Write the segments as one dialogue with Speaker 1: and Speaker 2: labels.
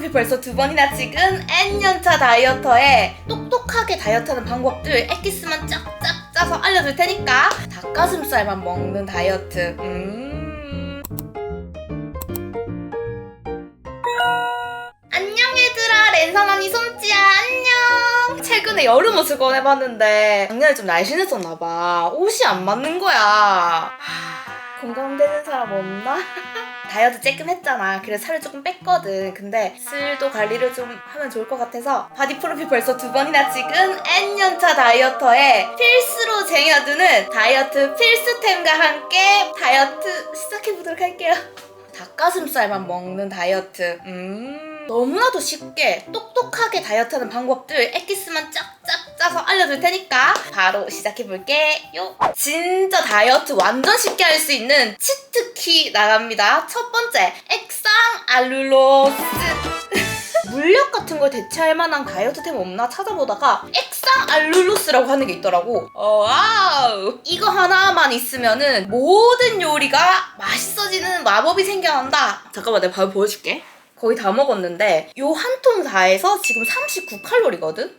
Speaker 1: 프로필 벌써 두 번이나 찍은 N년차 다이어터에 똑똑하게 다이어트하는 방법들 엑기스만 쫙쫙 짜서 알려줄 테니까 닭가슴살만 먹는 다이어트 음. 최근에 여름 옷을 꺼내봤는데 작년에 좀 날씬했었나봐 옷이 안 맞는 거야 하, 공감되는 사람 없나? 다이어트 조금 했잖아 그래서 살을 조금 뺐거든 근데 슬도 관리를 좀 하면 좋을 것 같아서 바디 프로필 벌써 두 번이나 찍은 N년차 다이어터에 필수로 쟁여두는 다이어트 필수템과 함께 다이어트 시작해보도록 할게요 닭가슴살만 먹는 다이어트. 음. 너무나도 쉽게 똑똑하게 다이어트하는 방법들 엑기스만 쫙쫙 짜서 알려줄 테니까 바로 시작해볼게요. 진짜 다이어트 완전 쉽게 할 수 있는 치트키 나갑니다. 첫 번째, 액상 알룰로스. 물력 같은 걸 대체할 만한 다이어트템 없나 찾아보다가 액상 알룰로스라고 하는 게 있더라고. 어, 와우. 이거 하나만 있으면은 모든 요리가 맛있어지는 마법이 생겨난다. 잠깐만 내가 바로 보여줄게. 거의 다 먹었는데 요 한 통 다해서 지금 39칼로리거든?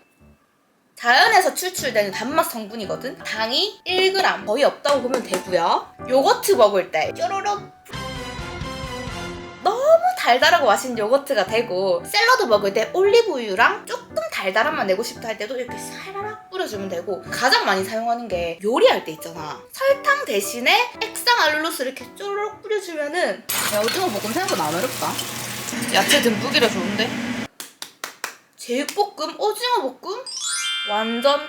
Speaker 1: 자연에서 추출되는 단맛 성분이거든? 당이 1g 거의 없다고 보면 되고요. 요거트 먹을 때 쪼로록 너무 달달하고 맛있는 요거트가 되고 샐러드 먹을 때 올리브유랑 조금 달달한 맛 내고 싶다 할 때도 이렇게 살짝 뿌려주면 되고 가장 많이 사용하는 게 요리할 때 있잖아 설탕 대신에 액상 알룰로스를 이렇게 쪼르륵 뿌려주면은 야 오징어 볶음 생각보다 안 어렵다 야채 듬뿍이라 좋은데? 제육볶음? 오징어 볶음? 완전.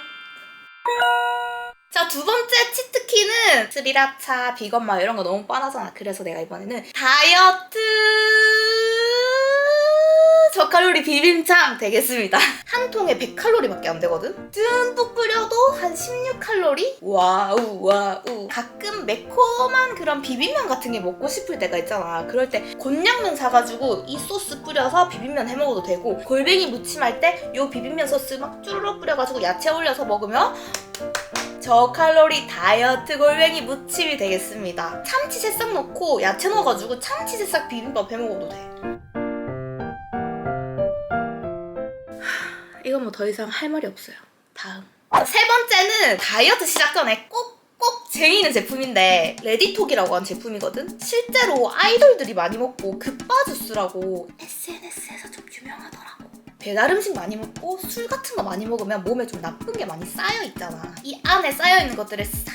Speaker 1: 자, 두 번째 치트키는 스리라차, 비건마 이런 거 너무 뻔하잖아. 그래서 내가 이번에는 다이어트 저칼로리 비빔장 되겠습니다. 한 통에 100칼로리밖에 안 되거든? 듬뿍 끓여도 한 16칼로리? 와우, 와우. 가끔 매콤한 그런 비빔면 같은 게 먹고 싶을 때가 있잖아. 그럴 때 곤약면 사가지고 이 소스 뿌려서 비빔면 해 먹어도 되고 골뱅이 무침할 때 요 비빔면 소스 막 쭈르륵 뿌려가지고 야채 올려서 먹으면 저칼로리 다이어트 골뱅이 무침이 되겠습니다. 참치 새싹 넣고 야채 넣어가지고 참치 새싹 비빔밥 해 먹어도 돼. 뭐 더 이상 할 말이 없어요. 다음. 자, 세 번째는 다이어트 시작 전에 꼭 꼭 쟁이는 제품인데 레디톡이라고 하는 제품이거든. 실제로 아이돌들이 많이 먹고 급바주스라고 SNS에서 좀 유명하더라고. 배달 음식 많이 먹고 술 같은 거 많이 먹으면 몸에 좀 나쁜 게 많이 쌓여 있잖아. 이 안에 쌓여 있는 것들을 싹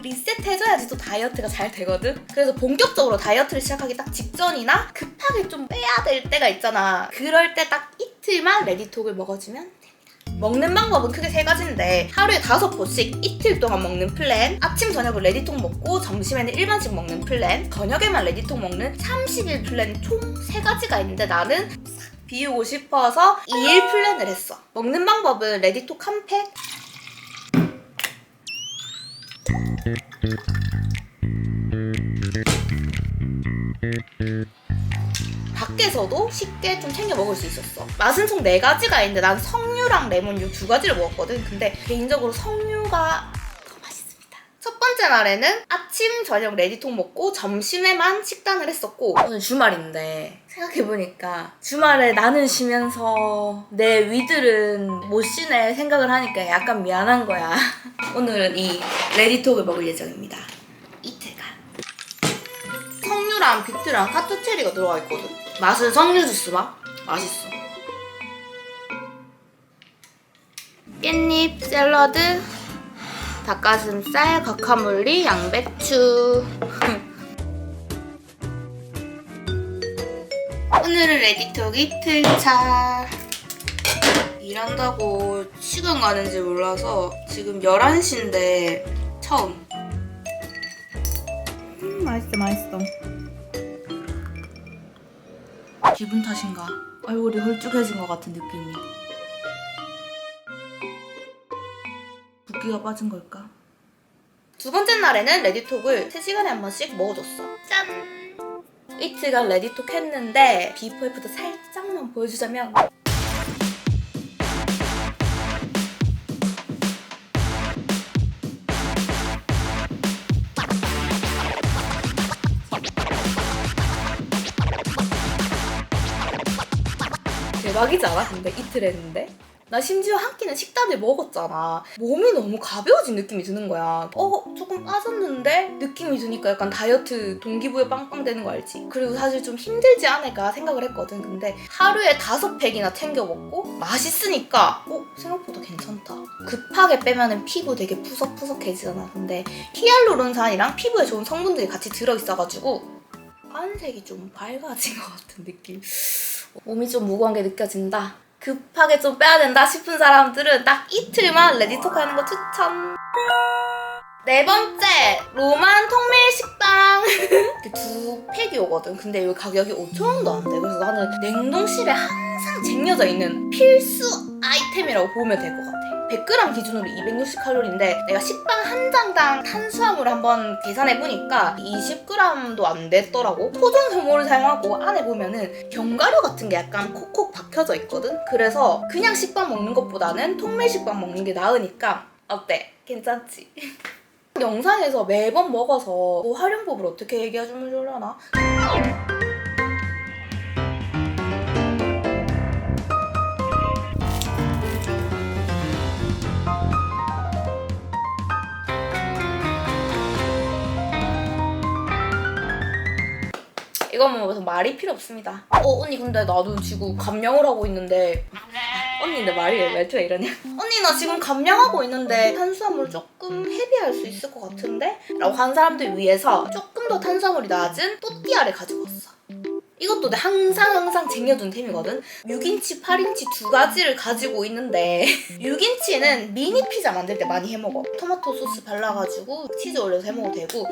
Speaker 1: 리셋해줘야지 또 다이어트가 잘 되거든. 그래서 본격적으로 다이어트를 시작하기 딱 직전이나 급하게 좀 빼야 될 때가 있잖아. 그럴 때 딱 이틀만 레디톡을 먹어주면. 먹는 방법은 크게 세 가지인데 하루에 다섯 번씩 이틀 동안 먹는 플랜 아침 저녁을 레디톡 먹고 점심에는 일반식 먹는 플랜 저녁에만 레디톡 먹는 30일 플랜 총 세 가지가 있는데 나는 싹 비우고 싶어서 2일 플랜을 했어. 먹는 방법은 레디톡 한 팩, 밖에서도 쉽게 좀 챙겨 먹을 수 있었어. 맛은 총 네 가지가 있는데 난 석류랑 레몬유 두 가지를 먹었거든. 근데 개인적으로 석류가 더 맛있습니다. 첫 번째 날에는 아침, 저녁 레디톡 먹고 점심에만 식단을 했었고 오늘 주말인데 생각해보니까 주말에 나는 쉬면서 내 위들은 못 쉬네 생각을 하니까 약간 미안한 거야. 오늘은 이 레디톡을 먹을 예정입니다. 이틀간. 석류랑 비트랑 카트체리가 들어가 있거든. 맛은 석류 주스 맛. 맛있어. 깻잎 샐러드, 닭가슴살, 과카몰리, 양배추. 오늘은 레디톡 이 틀차. 일한다고 시간 가는지 몰라서 지금 11시인데 처음. 음, 맛있어, 맛있어. 기분 탓인가? 얼굴이 홀쭉해진 것 같은 느낌이. 붓기가 빠진 걸까? 두 번째 날에는 레디톡을 3시간에 한 번씩 먹어줬어. 짠! 이틀간 레디톡 했는데 비포 애프터 살짝만 보여주자면 대박이지 않아? 근데 이틀 했는데? 나 심지어 한 끼는 식단을 먹었잖아. 몸이 너무 가벼워진 느낌이 드는 거야. 어, 조금 빠졌는데? 느낌이 드니까 약간 다이어트 동기부여 빵빵 되는 거 알지? 그리고 사실 좀 힘들지 않을까 생각을 했거든. 근데 하루에 다섯 팩이나 챙겨 먹고 맛있으니까 어, 생각보다 괜찮다. 급하게 빼면은 피부 되게 푸석푸석해지잖아. 근데 히알루론산이랑 피부에 좋은 성분들이 같이 들어있어가지고 안색이 좀 밝아진 것 같은 느낌. 몸이 좀 무거운 게 느껴진다. 급하게 좀 빼야 된다 싶은 사람들은 딱 이틀만 레디톡 하는 거 추천. 네 번째, 로만 통밀. 이렇게 두 팩이 오거든. 근데 여기 가격이 5,000원도 안 돼. 그래서 나는 냉동실에 항상 쟁여져 있는 필수 아이템이라고 보면 될 것 같아. 100g 기준으로 260칼로리인데 내가 식빵 한 장당 탄수화물 한번 계산해 보니까 20g도 안 됐더라고. 토종 효모를 사용하고 안에 보면은 견과류 같은 게 약간 콕콕 박혀져 있거든. 그래서 그냥 식빵 먹는 것보다는 통밀 식빵 먹는 게 나으니까 어때? 괜찮지? 영상에서 매번 먹어서 그 활용법을 어떻게 얘기해주면 좋으려나? 이건 뭐 말이 필요 없습니다. 어 언니 근데 나도 지금 감량을 하고 있는데 언니 내 말이 왜 말투가 이러냐? 언니 나 지금 감량하고 있는데 탄수화물 조금 헤비할 수 있을 것 같은데? 라고 한 사람들 위해서 조금 더 탄수화물이 낮은 또띠아를 가지고 왔어. 이것도 내가 항상 항상 쟁여둔 템이거든. 6인치, 8인치 두 가지를 가지고 있는데 6인치는 미니 피자 만들 때 많이 해먹어. 토마토 소스 발라가지고 치즈 올려서 해먹어도 되고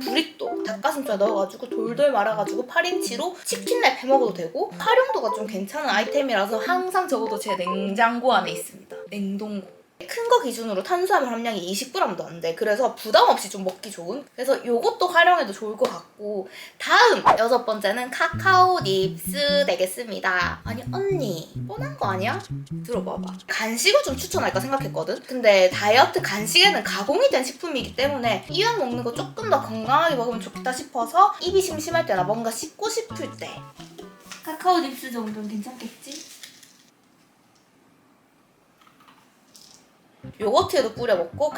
Speaker 1: 브릭도 닭가슴살 넣어가지고 돌돌 말아가지고 8인치로 치킨랩 해먹어도 되고 활용도가 좀 괜찮은 아이템이라서 항상 적어도 제 냉장고 안에 있습니다. 냉동고. 큰거 기준으로 탄수화물 함량이 20g도 안 돼. 그래서 부담 없이 좀 먹기 좋은. 그래서 요것도 활용해도 좋을 것 같고. 다음 여섯 번째는 카카오 닙스 되겠습니다. 아니 언니 뻔한 거 아니야? 들어봐봐. 간식을 좀 추천할까 생각했거든. 근데 다이어트 간식에는 가공이 된 식품이기 때문에 이왕 먹는 거 조금 더 건강하게 먹으면 좋겠다 싶어서 입이 심심할 때나 뭔가 씹고 싶을 때 카카오 닙스 정도는 괜찮겠지? 요거트에도 뿌려 먹고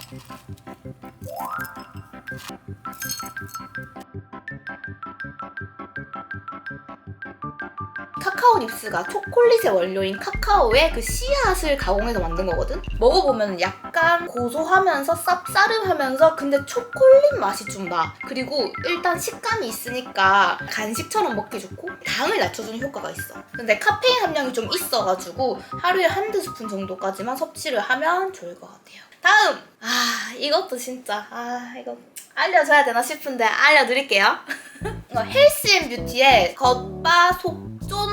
Speaker 1: 카카오 닙스가 초콜릿의 원료인 카카오의 그 씨앗을 가공해서 만든 거거든? 먹어보면 약간 고소하면서 쌉싸름하면서 근데 초콜릿 맛이 좀 나. 그리고 일단 식감이 있으니까 간식처럼 먹기 좋고 당을 낮춰주는 효과가 있어. 근데 카페인 함량이 좀 있어가지고 하루에 한두 스푼 정도까지만 섭취를 하면 좋을 것 같아요. 다음! 아, 이것도 진짜, 아, 이거 알려줘야 되나 싶은데 알려드릴게요. 이거 헬스 앤 뷰티의 겉바 속쫀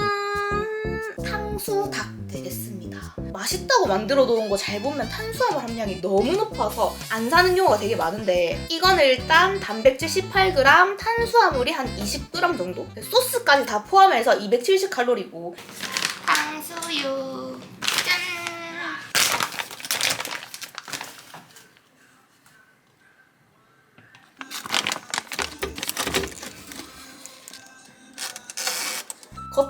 Speaker 1: 탕수 닭 되겠습니다. 맛있다고 만들어 놓은 거 잘 보면 탄수화물 함량이 너무 높아서 안 사는 경우가 되게 많은데 이거는 일단 단백질 18g, 탄수화물이 한 20g 정도? 소스까지 다 포함해서 270칼로리고 탕수육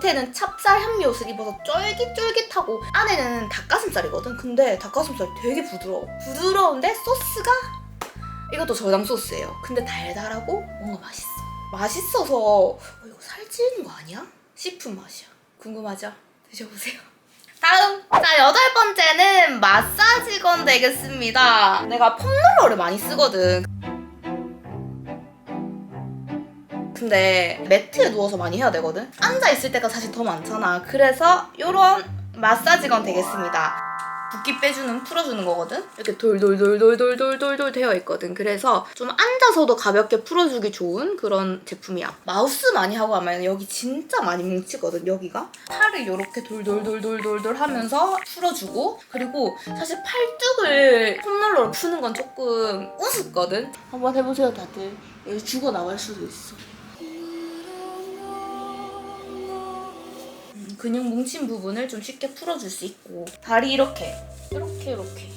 Speaker 1: 겉에는 찹쌀 향미옷을 입어서 쫄깃쫄깃하고 안에는 닭가슴살이거든. 근데 닭가슴살 되게 부드러워. 부드러운데 소스가 이것도 저장 소스예요. 근데 달달하고 뭔가 맛있어. 맛있어서 어, 이거 살찌는 거 아니야? 싶은 맛이야. 궁금하죠? 드셔보세요. 다음! 자, 여덟 번째는 마사지건 되겠습니다. 내가 폼롤러를 많이 쓰거든. 근데 매트에 누워서 많이 해야 되거든? 앉아있을 때가 사실 더 많잖아. 그래서 이런 마사지건 되겠습니다. 붓기 빼주는 풀어주는 거거든? 이렇게 돌돌돌돌돌돌돌 되어 있거든. 그래서 좀 앉아서도 가볍게 풀어주기 좋은 그런 제품이야. 마우스 많이 하고 하면 여기 진짜 많이 뭉치거든 여기가? 팔을 이렇게 돌돌돌돌돌돌 하면서 풀어주고 그리고 사실 팔뚝을 폼롤러로 푸는 건 조금 우습거든? 한번 해보세요 다들. 여기 죽어나갈 수도 있어. 근육 뭉친 부분을 좀 쉽게 풀어줄 수 있고 다리 이렇게 이렇게 이렇게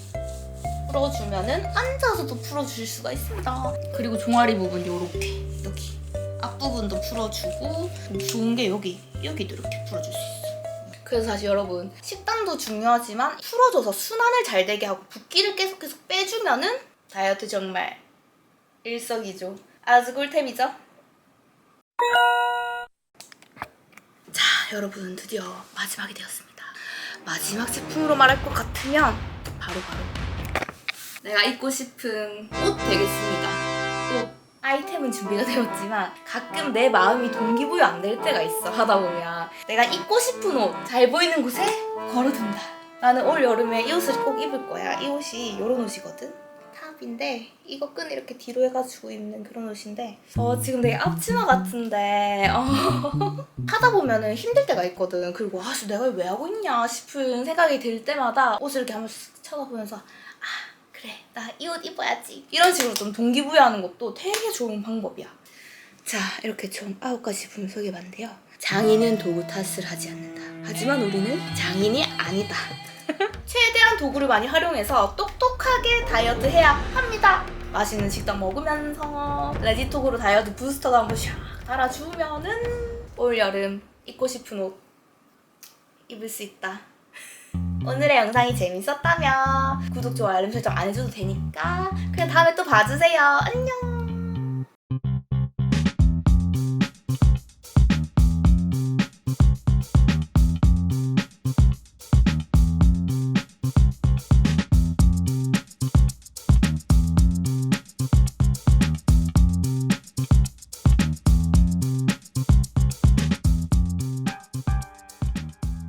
Speaker 1: 풀어주면은 앉아서도 풀어줄 수가 있습니다 그리고 종아리 부분 요렇게 여기 앞부분도 풀어주고 좀 좋은 게 여기 여기도 이렇게 풀어줄 수 있어. 그래서 사실 여러분 식단도 중요하지만 풀어줘서 순환을 잘 되게 하고 붓기를 계속 계속 빼주면은 다이어트 정말 일석이조. 아주 꿀템이죠. 자 여러분 드디어 마지막이 되었습니다. 마지막 제품으로 말할 것 같으면 바로 바로 내가 입고 싶은 옷 되겠습니다. 옷. 아이템은 준비가 되었지만 가끔 내 마음이 동기부여 안 될 때가 있어 하다 보면 내가 입고 싶은 옷 잘 보이는 곳에 걸어둔다. 나는 올 여름에 이 옷을 꼭 입을 거야. 이 옷이 이런 옷이거든. 탑인데 이거 끈 이렇게 뒤로 해가지고 입는 그런 옷인데 어 지금 되게 앞치마 같은데 어, 하다 보면은 힘들 때가 있거든. 그리고 아씨 내가 왜 하고 있냐 싶은 생각이 들 때마다 옷을 이렇게 한번 쓱 쳐다보면서 아 그래 나 이 옷 입어야지 이런 식으로 좀 동기부여하는 것도 되게 좋은 방법이야. 자 이렇게 총 아홉 가지 제품을 소개해봤는데요. 장인은 도구 탓을 하지 않는다. 하지만 우리는 장인이 아니다. 최대한 도구를 많이 활용해서 똑똑하게 다이어트 해야 합니다. 맛있는 식단 먹으면서 레지톡으로 다이어트 부스터도 한번 샥 달아주면은 올 여름 입고 싶은 옷 입을 수 있다. 오늘의 영상이 재밌었다면 구독, 좋아요, 알림 설정 안 해줘도 되니까 그냥 다음에 또 봐주세요. 안녕!